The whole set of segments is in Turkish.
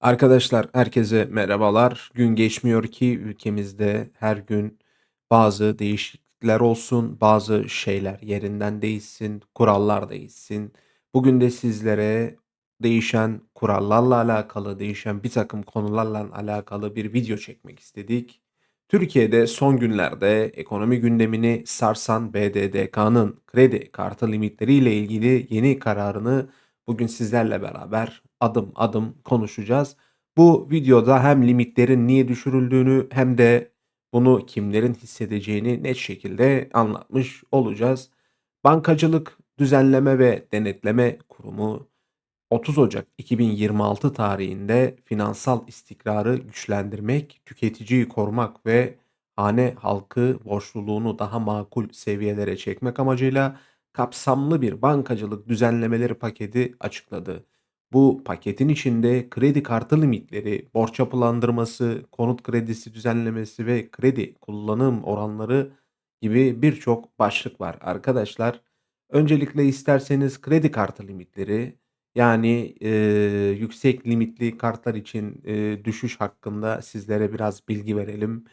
Arkadaşlar, herkese merhabalar. Gün geçmiyor ki ülkemizde her gün bazı değişiklikler olsun, bazı şeyler yerinden değişsin, kurallar değişsin. Bugün de sizlere değişen kurallarla alakalı, değişen bir takım konularla alakalı bir video çekmek istedik. Türkiye'de son günlerde ekonomi gündemini sarsan BDDK'nın kredi kartı limitleriyle ilgili yeni kararını bugün sizlerle beraber adım adım konuşacağız. Bu videoda hem limitlerin niye düşürüldüğünü hem de bunu kimlerin hissedeceğini net şekilde anlatmış olacağız. Bankacılık Düzenleme ve Denetleme Kurumu 30 Ocak 2026 tarihinde finansal istikrarı güçlendirmek, tüketiciyi korumak ve hane halkı borçluluğunu daha makul seviyelere çekmek amacıyla kapsamlı bir bankacılık düzenlemeleri paketi açıkladı. Bu paketin içinde kredi kartı limitleri, borç yapılandırması, konut kredisi düzenlemesi ve kredi kullanım oranları gibi birçok başlık var arkadaşlar. Öncelikle isterseniz kredi kartı limitleri yani, eee, yüksek limitli kartlar için, eee, düşüş hakkında sizlere biraz bilgi verelim.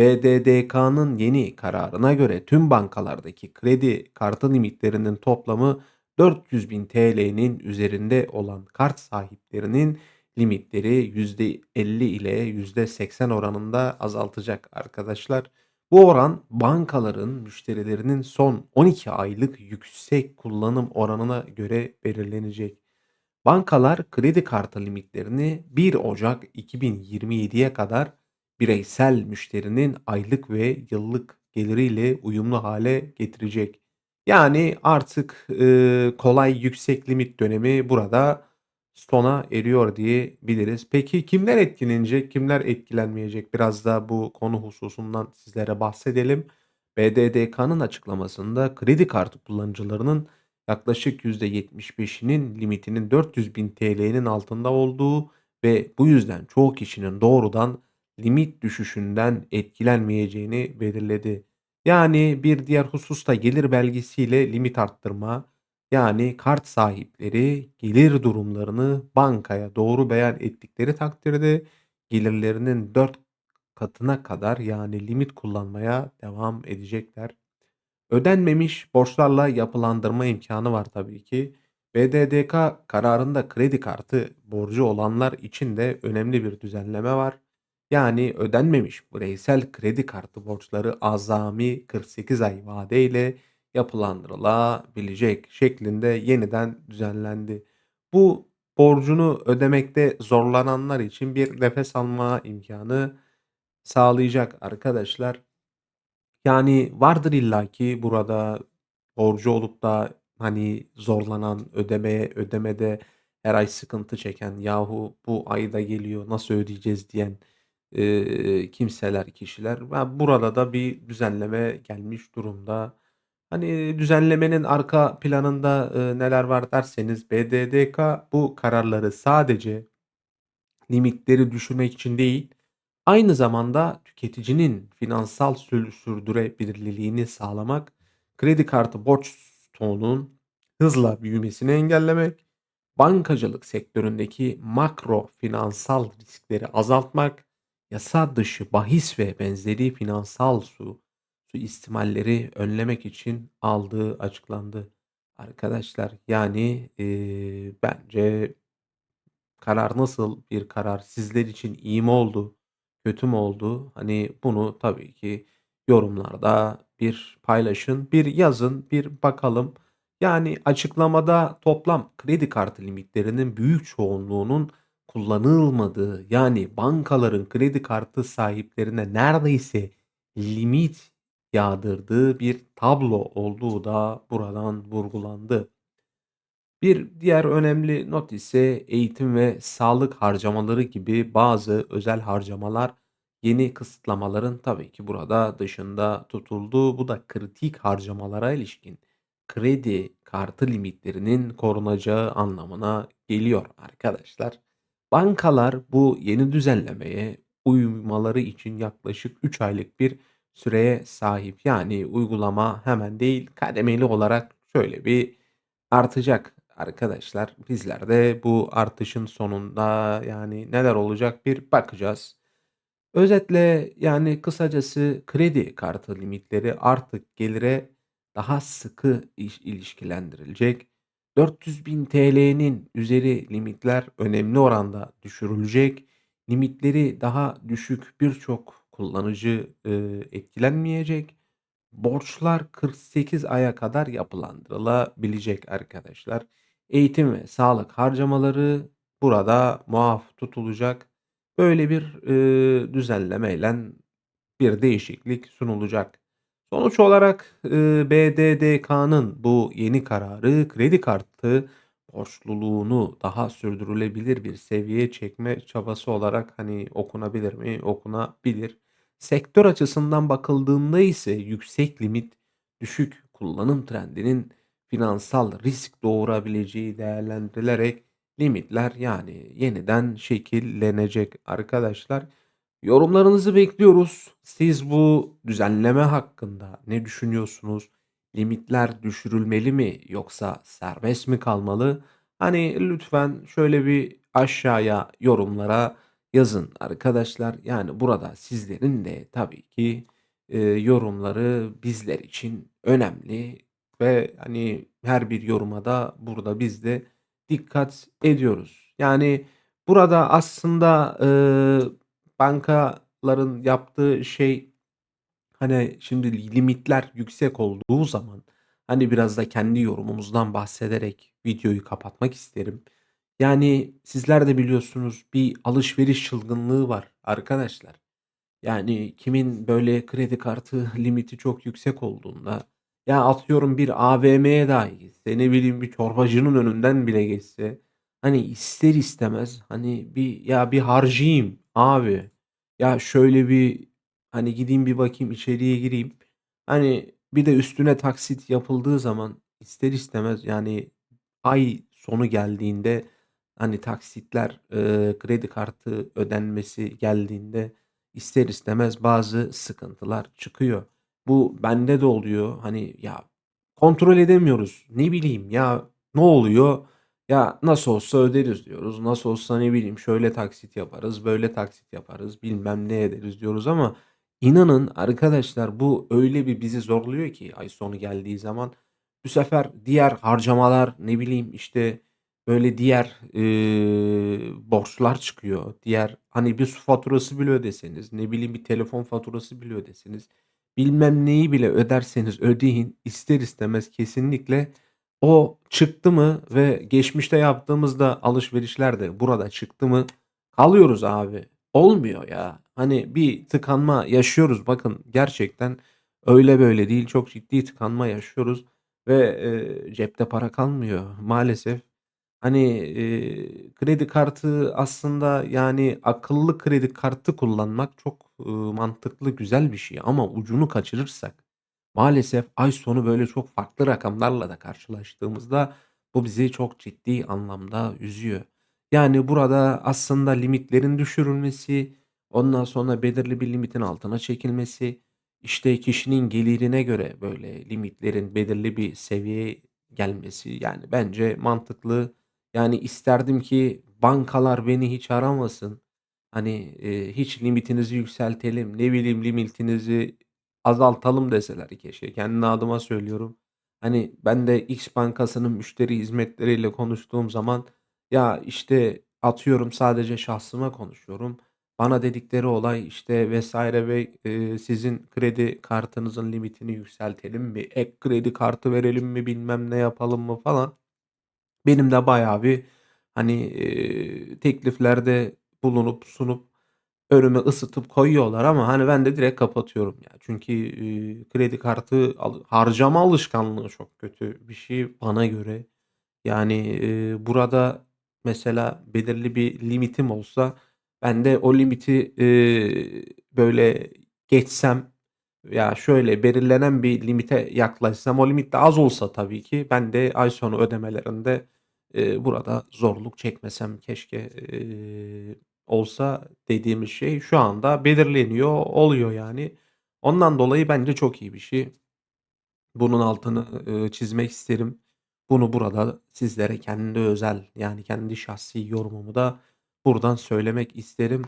BDDK'nın yeni kararına göre tüm bankalardaki kredi kartı limitlerinin toplamı ₺400.000 TL'nin üzerinde olan kart sahiplerinin limitleri %50 ile %80 oranında azaltacak arkadaşlar. Bu oran bankaların müşterilerinin son 12 aylık yüksek kullanım oranına göre belirlenecek. Bankalar kredi kartı limitlerini 1 Ocak 2027'ye kadar bireysel müşterinin aylık ve yıllık geliriyle uyumlu hale getirecek. Yani artık, ııı, kolay yüksek limit dönemi burada sona eriyor diyebiliriz. Peki kimler etkilenecek, kimler etkilenmeyecek? Biraz da bu konu hususundan sizlere bahsedelim. BDDK'nın açıklamasında kredi kartı kullanıcılarının yaklaşık %75'inin limitinin ₺400.000 TL'nin altında olduğu ve bu yüzden çoğu kişinin doğrudan limit düşüşünden etkilenmeyeceğini belirledi. Yani bir diğer husus da gelir belgesiyle limit arttırma. Yani kart sahipleri gelir durumlarını bankaya doğru beyan ettikleri takdirde gelirlerinin 4 katına kadar yani limit kullanmaya devam edecekler. Ödenmemiş borçlarla yapılandırma imkânı var tabii ki. BDDK kararında kredi kartı borcu olanlar için de önemli bir düzenleme var. Yani ödenmemiş bireysel kredi kartı borçları azami 48 ay vadeyle yapılandırılabilecek şeklinde yeniden düzenlendi. Bu borcunu ödemekte zorlananlar için bir nefes alma imkânı sağlayacak arkadaşlar. Yani vardır illaki burada borcu olup da, hani, zorlanan, ödemeye ödemede her ay sıkıntı çeken, "Yahu bu ay da geliyor, nasıl ödeyeceğiz?" diyen, eee, kimseler, kişiler. ve burada da bir düzenleme gelmiş durumda. Hani, düzenlemenin arka planında, ııı, neler var derseniz BDDK bu kararları sadece limitleri düşürmek için değil, aynı zamanda tüketicinin finansal sürdürülebilirliğini sağlamak, kredi kartı borç stoğunun hızla büyümesini engellemek, bankacılık sektöründeki makro finansal riskleri azaltmak, yasa dışı bahis ve benzeri finansal su suistimalleri önlemek için aldığı açıklandı. Arkadaşlar, yani, eee, bence Karar nasıl bir karar? Sizler için iyi mi oldu, kötü mü oldu? Hani, bunu tabii ki yorumlarda bir paylaşın, bir yazın, bir bakalım. Yani, açıklamada toplam kredi kartı limitlerinin büyük çoğunluğunun kullanılmadığı, yani, bankaların kredi kartı sahiplerine neredeyse limit yağdırdığı bir tablo olduğu da buradan vurgulandı. Bir diğer önemli not ise eğitim ve sağlık harcamaları gibi bazı özel harcamalar yeni kısıtlamaların tabii ki burada dışında tutuldu. Bu da kritik harcamalara ilişkin kredi kartı limitlerinin korunacağı anlamına geliyor arkadaşlar. Bankalar bu yeni düzenlemeye uymaları için yaklaşık 3 aylık bir süreye sahip. Yani uygulama hemen değil kademeli olarak şöyle bir artacak arkadaşlar. Bizler de bu artışın sonunda yani neler olacak bir bakacağız. Özetle yani kısacası kredi kartı limitleri artık gelire daha sıkı ilişkilendirilecek. 400.000 TL'nin üzeri limitler önemli oranda düşürülecek. Limitleri daha düşük birçok kullanıcı e, etkilenmeyecek. Borçlar 48 aya kadar yapılandırılabilecek arkadaşlar. Eğitim ve sağlık harcamaları burada muaf tutulacak. Böyle bir e, düzenlemeyle bir değişiklik sunulacak. Sonuç olarak, eee, BDDK'nın bu yeni kararı kredi kartı borçluluğunu daha sürdürülebilir bir seviyeye çekme çabası olarak, hani, okunabilir mi? Okunabilir. Sektör açısından bakıldığında ise yüksek limit, düşük kullanım trendinin finansal risk doğurabileceği değerlendirilerek limitler, yani, yeniden şekillenecek arkadaşlar. Yorumlarınızı bekliyoruz. Siz bu düzenleme hakkında ne düşünüyorsunuz? Limitler düşürülmeli mi yoksa serbest mi kalmalı? Hani, lütfen şöyle bir aşağıya yorumlara yazın arkadaşlar. Yani, burada sizlerin de tabii ki, eee, yorumları bizler için önemli ve, hani, her bir yoruma da burada biz de dikkat ediyoruz. Yani, burada aslında, ııı, bankaların yaptığı şey, hani, şimdi li limitler yüksek olduğu zaman, hani, biraz da kendi yorumumuzdan bahsederek videoyu kapatmak isterim. Yani, sizler de biliyorsunuz bir alışveriş çılgınlığı var arkadaşlar. Yani, kimin böyle kredi kartı limiti çok yüksek olduğunda, ya, atıyorum bir AVM'ye dahi gitse, ne bileyim, bir çorbacının önünden bile geçse, hani, ister istemez, hani, bir ya, bir harcayayım abi, ya, şöyle bir, hani, gideyim bir bakayım, içeriye gireyim. Hani, bir de üstüne taksit yapıldığı zaman ister istemez, yani, ay sonu geldiğinde, hani, taksitler, eee, kredi kartı ödenmesi geldiğinde ister istemez bazı sıkıntılar çıkıyor. Bu bende de oluyor. Hani, ya, kontrol edemiyoruz. Ne bileyim, ya, ne oluyor? Ya, nasıl olsa öderiz diyoruz. Nasıl olsa, ne bileyim, şöyle taksit yaparız, böyle taksit yaparız, bilmem ne ederiz diyoruz ama inanın arkadaşlar bu öyle bir bizi zorluyor ki ay sonu geldiği zaman. Bu sefer diğer harcamalar, ne bileyim, işte, böyle diğer, eee, borçlar çıkıyor. Diğer, hani, bir su faturası bile ödeseniz, ne bileyim, bir telefon faturası bile ödeseniz, bilmem neyi bile öderseniz ödeyin, ister istemez kesinlikle o çıktı mı ve geçmişte yaptığımız da alışverişler de burada çıktı mı kalıyoruz abi. Olmuyor ya. Hani, bir tıkanma yaşıyoruz. Bakın gerçekten öyle böyle değil, çok ciddi tıkanma yaşıyoruz ve, eee, cepte para kalmıyor maalesef. Hani, eee, kredi kartı aslında, yani, akıllı kredi kartı kullanmak çok, ııı, mantıklı, güzel bir şey ama ucunu kaçırırsak maalesef ay sonu böyle çok farklı rakamlarla da karşılaştığımızda bu bizi çok ciddi anlamda üzüyor. Yani, burada aslında limitlerin düşürülmesi, ondan sonra belirli bir limitin altına çekilmesi, işte, kişinin gelirine göre böyle limitlerin belirli bir seviyeye gelmesi, yani, bence mantıklı. Yani, isterdim ki bankalar beni hiç aramasın. Hani, eee, hiç limitinizi yükseltelim, ne bileyim, limitinizi azaltalım deseler keşke. Kendi adıma söylüyorum. Hani, ben de X bankasının müşteri hizmetleriyle konuştuğum zaman, ya, işte, atıyorum sadece şahsıma konuşuyorum. Bana dedikleri olay, işte, "vs. ve, eee, sizin kredi kartınızın limitini yükseltelim mi, ek kredi kartı verelim mi, bilmem ne yapalım mı?" falan. Benim de bayağı bir, hani, eee, tekliflerde bulunup, sunup önüme ısıtıp koyuyorlar ama, hani, ben de direkt kapatıyorum ya. Çünkü, eee, kredi kartı alı harcama alışkanlığı çok kötü bir şey bana göre. Yani, eee, burada mesela belirli bir limitim olsa ben de o limiti, eee, böyle geçsem veya şöyle belirlenen bir limite yaklaşsam, o limit de az olsa tabii ki ben de ay sonu ödemelerinde, eee, burada zorluk çekmesem keşke, eee, olsa dediğimiz şey şu anda belirleniyor, oluyor yani. Ondan dolayı bence çok iyi bir şey. Bunun altını, çizmek isterim. Bunu burada sizlere kendi özel, yani kendi şahsi yorumumu da buradan söylemek isterim.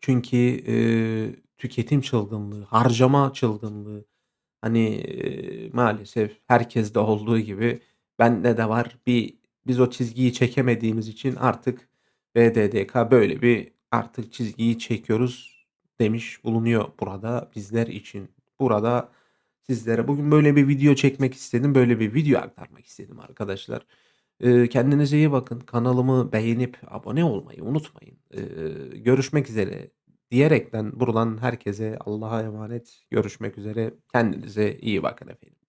Çünkü, eee, tüketim çılgınlığı, harcama çılgınlığı, hani, eee, maalesef herkeste olduğu gibi bende de var. Bir biz o çizgiyi çekemediğimiz için artık BDDK böyle bir artık çizgiyi çekiyoruz demiş bulunuyor burada bizler için. Burada sizlere bugün böyle bir video çekmek istedim. Böyle bir video aktarmak istedim arkadaşlar. Kendinize iyi bakın. Kanalımı beğenip abone olmayı unutmayın. Görüşmek üzere diyerekten buradan herkese Allah'a emanet. Görüşmek üzere. Kendinize iyi bakın efendim.